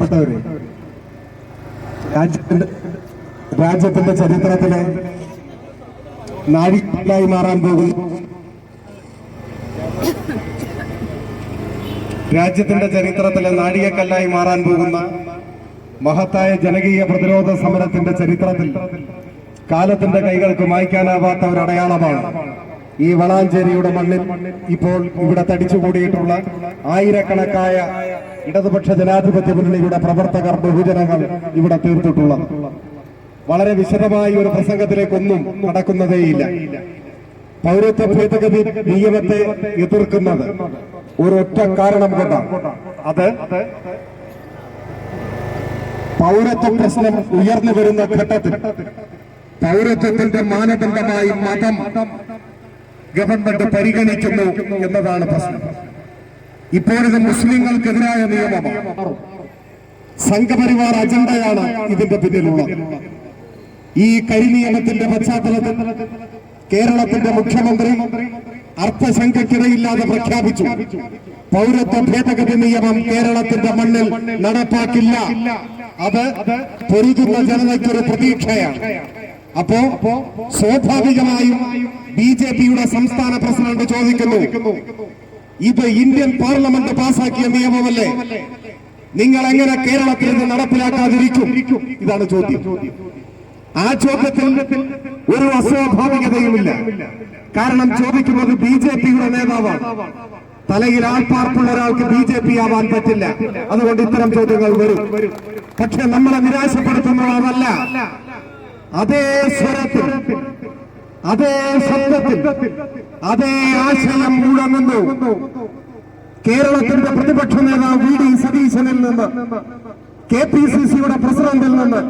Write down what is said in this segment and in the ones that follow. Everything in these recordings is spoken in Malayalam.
പ്രിയപ്പെട്ടവരെ രാജ്യത്തിന്റെ രാജ്യത്തിന്റെ ചരിത്രത്തിലെ നാഴികയായി മാറാൻ പോകുന്നു രാജ്യത്തിന്റെ ചരിത്രത്തിലെ നാഴികക്കല്ലായി മാറാൻ പോകുന്ന മഹത്തായ ജനകീയ പ്രതിരോധ സമരത്തിന്റെ ചരിത്രത്തിൽ കാലത്തിന്റെ കൈകൾക്ക് മായ്ക്കാനാവാത്ത ഒരു അടയാളമാണ് ഈ വളാഞ്ചേരിയുടെ മണ്ണിൽ ഇപ്പോൾ ഇവിടെ തടിച്ചുകൂടിയിട്ടുള്ള ആയിരക്കണക്കായ ഇടതുപക്ഷ ജനാധിപത്യ മുന്നണിയുടെ പ്രവർത്തകർ ബഹുജനങ്ങൾ ഇവിടെ തീർത്തിട്ടുള്ളത് വളരെ വിശദമായ ഒരു പ്രസംഗത്തിലേക്കൊന്നും നടക്കുന്നതേയില്ല പൗരത്വ ഭേദഗതി നിയമത്തെ എതിർക്കുന്നത് ഒരൊറ്റ കാരണം കൊണ്ടാണ്. അത് പൗരത്വ പ്രശ്നം ഉയർന്നു വരുന്ന ഘട്ടത്തിൽ പൗരത്വത്തിന്റെ മാനദണ്ഡമായി മതം ഗവൺമെന്റ് പരിഗണിക്കുന്നു എന്നതാണ് പ്രശ്നം. ഇപ്പോഴിത് മുസ്ലിങ്ങൾക്കെതിരായ നിയമമാണ്. സംഘപരിവാർ അജണ്ടയാണ് ഇതിന്റെ പിന്നിലുള്ളത്. ഈ കരിനിയമത്തിന്റെ പശ്ചാത്തലത്തിൽ കേരളത്തിന്റെ മുഖ്യമന്ത്രി അർത്ഥശങ്കയ്ക്കിടയില്ലാതെ പ്രഖ്യാപിച്ചു. പൗരത്വ ഭേദഗതി നിയമം കേരളത്തിന്റെ മണ്ണിൽ നടപ്പാക്കില്ല. അത് പൊരുതുന്ന ജനതയ്ക്കൊരു പ്രതീക്ഷയാണ്. അപ്പോ സ്വാഭാവികമായും ബി ജെ പിയുടെ സംസ്ഥാന പ്രസിഡന്റ് ചോദിക്കുന്നു ഇത് ഇന്ത്യൻ പാർലമെന്റ് പാസാക്കിയ നിയമമല്ലേ? നിങ്ങൾ എങ്ങനെ കേരളത്തിൽ ഇത് നടപ്പിലാക്കാതിരിക്കും? ഇതാണ് ചോദ്യം. ആ ചോദ്യത്തിൽ ഒരു അസ്വാഭാവികതയുമില്ല. കാരണം ചോദിക്കുന്നത് ബി ജെ പിയുടെ നേതാവാണ്. തലയിൽ ആൾപ്പാർപ്പുള്ള ഒരാൾക്ക് ബി ജെ പി ആവാൻ പറ്റില്ല. അതുകൊണ്ട് ഇത്തരം ചോദ്യങ്ങൾ വരും. പക്ഷെ നമ്മളെ നിരാശപ്പെടുത്തുന്നത് അതല്ല അതേ സ്വരത്തിൽ അതേ ശബ്ദത്തിൽ അതേ ആശയം മുഴങ്ങുന്നു കേരളത്തിന്റെ പ്രതിപക്ഷ നേതാവ് വി ഡി സതീശനിൽ നിന്ന് കെ പി സി സിയുടെ പ്രസിഡന്റിൽ നിന്ന്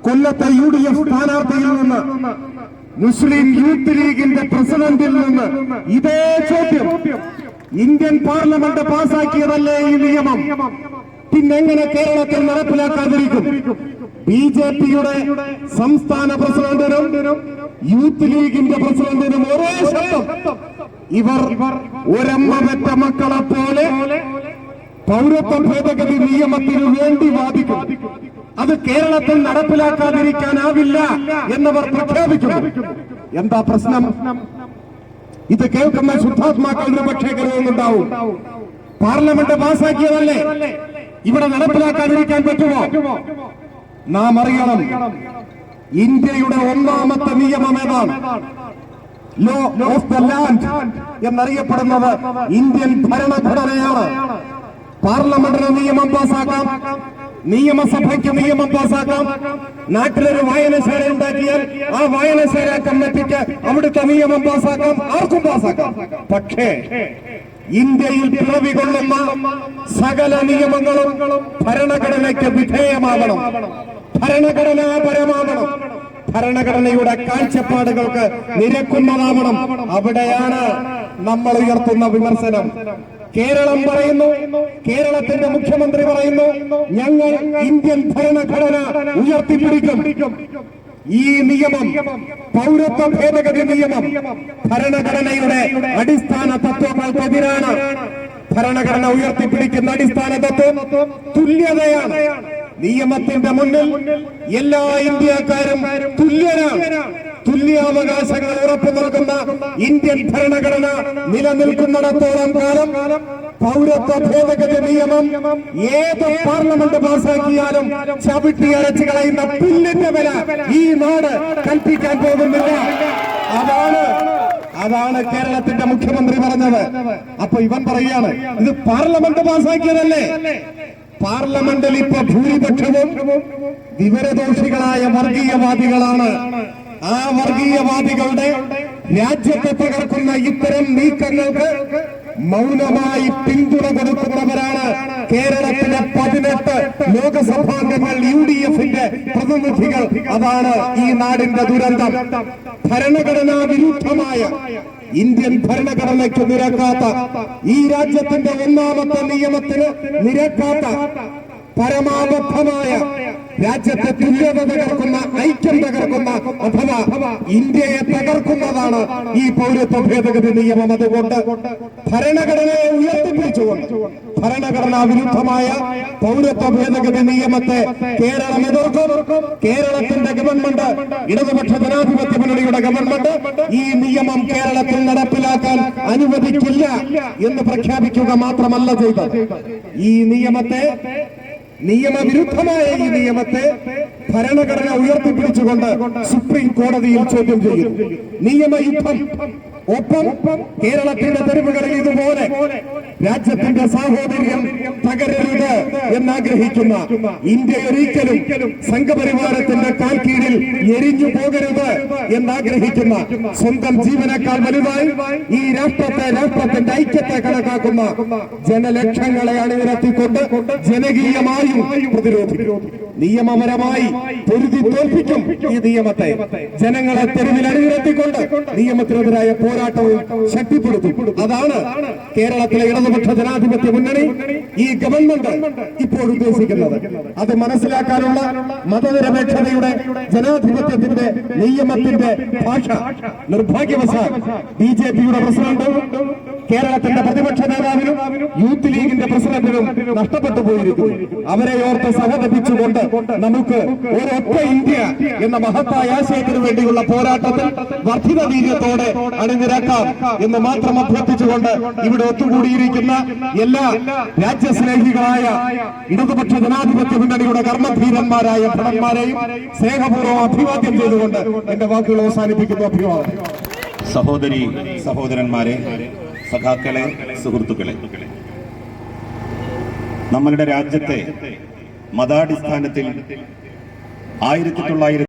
കൊല്ലത്തെ യു ഡി എഫ് സ്ഥാനാർത്ഥിയിൽ നിന്ന് മുസ്ലിം യൂത്ത് ലീഗിന്റെ പ്രസിഡന്റിൽ നിന്ന് ഇതേ ചോദ്യം ഇന്ത്യൻ പാർലമെന്റ് പാസാക്കിയതല്ലേ ഈ നിയമം? പിന്നെങ്ങനെ കേരളത്തിൽ നടപ്പിലാക്കാതിരിക്കും? ബി ജെ പിയുടെ സംസ്ഥാന പ്രസിഡന്റിനും യൂത്ത് ലീഗിന്റെ പ്രസിഡന്റിനും ഒരേ ശബ്ദം. ഇവർ ഒരമ്മ പെറ്റ മക്കളെ പോലെ പൗരത്വ ഭേദഗതി നിയമത്തിനു വേണ്ടി വാദിക്കും. അത് കേരളത്തിൽ നടപ്പിലാക്കാതിരിക്കാനാവില്ല എന്നവർ പ്രഖ്യാപിക്കുന്നു. എന്താ പ്രശ്നം? ഇത് കേൾക്കുന്ന ശുദ്ധാത്മാക്കൾ പക്ഷേ കരുതുന്നുണ്ടാവും പാർലമെന്റ് പാസാക്കിയതല്ലേ? ഇവിടെ നടപ്പിലാക്കാതിരിക്കാൻ പറ്റുമോ? നാം അറിയണം ഇന്ത്യയുടെ ഒന്നാമത്തെ നിയമം ഏതാണ്? ലോ ഓഫ് ദ ലാൻഡ് എന്നറിയപ്പെടുന്നത് ഇന്ത്യൻ ഭരണഘടനയാണ്. പാർലമെന്റിന് നിയമം പാസാക്കാം നിയമസഭയ്ക്ക് നിയമം പാസാക്കാം. നാട്ടിലൊരു വായനശാല ഉണ്ടാക്കിയാൽ ആ വായനശാല കമ്മിറ്റിക്ക് അവിടുത്തെ നിയമം പാസാക്കാം ആർക്കും പാസാക്കാം. പക്ഷേ ഇന്ത്യയിൽ പിറവി കൊള്ളുന്ന സകല നിയമങ്ങളും ഭരണഘടനയ്ക്ക് വിധേയമാവണം. ഭരണഘടനാപരമാവണം ഭരണഘടനയുടെ കാഴ്ചപ്പാടുകൾക്ക് നിരക്കുന്നതാവണം. അവിടെയാണ് നമ്മൾ ഉയർത്തുന്ന വിമർശനം. കേരളം പറയുന്നു കേരളത്തിന്റെ മുഖ്യമന്ത്രി പറയുന്നു ഞങ്ങൾ ഇന്ത്യൻ ഭരണഘടന ഉയർത്തിപ്പിടിക്കും. ഈ നിയമം പൗരത്വ ഭേദഗതി നിയമം ഭരണഘടനയുടെ അടിസ്ഥാന തത്വങ്ങൾക്കെതിരാണ്. ഭരണഘടന ഉയർത്തിപ്പിടിക്കുന്ന അടിസ്ഥാന തത്വം തുല്യതയാണ്. നിയമത്തിന്റെ മുന്നിൽ എല്ലാ ഇന്ത്യക്കാരും തുല്യരാണ്. തുല്യാവകാശങ്ങൾ ഉറപ്പു നൽകുന്ന ഇന്ത്യൻ ഭരണഘടന നിലനിൽക്കുന്നിടത്തോളം കാലം പൗരത്വ ഭേദഗതി നിയമം ഏത് പാർലമെന്റ് പാസാക്കിയാലും ചവിട്ടി അരച്ചു കളയുന്ന പുല്ലിന്റെ വില ഈ നാട് കൽപ്പിക്കാൻ പോകുന്നില്ല. അതാണ് അതാണ് കേരളത്തിന്റെ മുഖ്യമന്ത്രി പറഞ്ഞത്. അപ്പൊ ഇവൻ പറയാണ് ഇത് പാർലമെന്റ് പാസാക്കിയതല്ലേ? പാർലമെന്റിൽ ഇപ്പൊ ഭൂരിപക്ഷവും വിവരദോഷികളായ വർഗീയവാദികളാണ്. ആ വർഗീയവാദികളുടെ രാജ്യത്തെ തകർക്കുന്ന ഇത്തരം നീക്കങ്ങൾക്ക് മൗനമായി പിന്തുണ കൊടുക്കുന്നവരാണ് കേരളത്തിലെ പതിനെട്ട് ലോകസഭാംഗങ്ങൾ യു ഡി എഫിന്റെ പ്രതിനിധികൾ. അതാണ് ഈ നാടിന്റെ ദുരന്തം. ഭരണഘടനാ വിരുദ്ധമായ ഇന്ത്യൻ ഭരണഘടനയ്ക്ക് നിരക്കാത്ത ഈ രാജ്യത്തിന്റെ ഒന്നാമത്തെ നിയമത്തിന് നിരക്കാത്ത പരമാബദ്ധമായ രാജ്യത്തെ തുല്യത തകർക്കുന്ന ഐക്യം തകർക്കുന്ന അഥവാ ഇന്ത്യയെ തകർക്കുന്നതാണ് ഈ പൗരത്വ ഭേദഗതി നിയമം. അതുകൊണ്ട് ഭരണഘടനയെ ഉയർത്തിപ്പിടിച്ചുകൊണ്ട് ഭരണഘടനാ വിരുദ്ധമായ പൗരത്വ ഭേദഗതി നിയമത്തെ കേരളം എതിർക്കും. കേരളത്തിന്റെ ഗവൺമെന്റ് ഇടതുപക്ഷ ജനാധിപത്യ മുന്നണിയുടെ ഗവൺമെന്റ് ഈ നിയമം കേരളത്തിൽ നടപ്പിലാക്കാൻ അനുവദിക്കില്ല എന്ന് പ്രഖ്യാപിക്കുക മാത്രമല്ല ചെയ്തത്. ഈ നിയമത്തെ നിയമവിരുദ്ധമായ ഈ നിയമത്തെ ഭരണഘടന ഉയർത്തിപ്പിടിച്ചുകൊണ്ട് സുപ്രീം കോടതിയിൽ ചോദ്യം ചെയ്യുന്നു നിയമയുദ്ധം ഒപ്പം കേരളത്തിന്റെ തെരുവുകളിൽ ഇതുപോലെ രാജ്യത്തിന്റെ സാഹോദര്യം തകരരുത് എന്നാഗ്രഹിക്കുന്ന ഇന്ത്യ ഒരിക്കലും സംഘപരിവാരത്തിന്റെ കാൽക്കീഴിൽ എരിഞ്ഞു പോകരുത് എന്നാഗ്രഹിക്കുന്ന സ്വന്തം ജീവനേക്കാൾ വലുതായി ഈ രാഷ്ട്രത്തെ രാഷ്ട്രത്തിന്റെ ഐക്യത്തെ കണക്കാക്കുന്ന ജനലക്ഷങ്ങളെ അണിനിരത്തിക്കൊണ്ട് ജനകീയമായും പ്രതിരോധിക്കും. നിയമപരമായി പൊരുതി തോൽപ്പിക്കും ഈ നിയമത്തെ. ജനങ്ങളെ തെരുവിൽ അണിനിരത്തിക്കൊണ്ട് നിയമത്തിനെതിരായ പോരാട്ടവും ശക്തിപ്പെടുത്തും. അതാണ് കേരളത്തിലെ ഇടതുപക്ഷ ജനാധിപത്യ മുന്നണി ഈ ഗവൺമെന്റ് ഇപ്പോൾ ഉദ്ദേശിക്കുന്നത്. അത് മനസ്സിലാക്കാനുള്ള മതനിരപേക്ഷതയുടെ ജനാധിപത്യത്തിന്റെ നിയമത്തിന്റെ ഭാഷ നിർഭാഗ്യവശാൽ ബി ജെ പിയുടെ പ്രസിഡന്റും കേരളത്തിന്റെ പ്രതിപക്ഷ നേതാവിനും യൂത്ത് ലീഗിന്റെ പ്രസിഡന്റിനും നഷ്ടപ്പെട്ടു പോയിരിക്കുന്നു. അവരെ ഓർത്ത് സഹതപിച്ചുകൊണ്ട് നമുക്ക് ഒരൊറ്റ ഇന്ത്യ എന്ന മഹത്തായ ആശയത്തിന് വേണ്ടിയുള്ള പോരാട്ടത്തിൽ വർദ്ധിത വീര്യത്തോടെ അണിനിരക്കാം എന്ന് മാത്രം അഭ്യർത്ഥിച്ചുകൊണ്ട് ഇവിടെ ഒത്തുകൂടിയിരിക്കുന്ന എല്ലാ രാജ്യസ്നേഹികളായ ഇടതുപക്ഷ ജനാധിപത്യ മുന്നണിയുടെ കർമ്മധീരന്മാരായ ഭടന്മാരെയും സ്നേഹപൂർവം അഭിവാദ്യം ചെയ്തുകൊണ്ട് എന്റെ വാക്കുകൾ അവസാനിപ്പിക്കുന്നു. അഭിവാദം സഹോദരി സഹോദരന്മാരെ സഖാക്കളെ സുഹൃത്തുക്കളെ. നമ്മളുടെ രാജ്യത്തെ മതാടിസ്ഥാനത്തിൽ ആയിരത്തി തൊള്ളായിരത്തി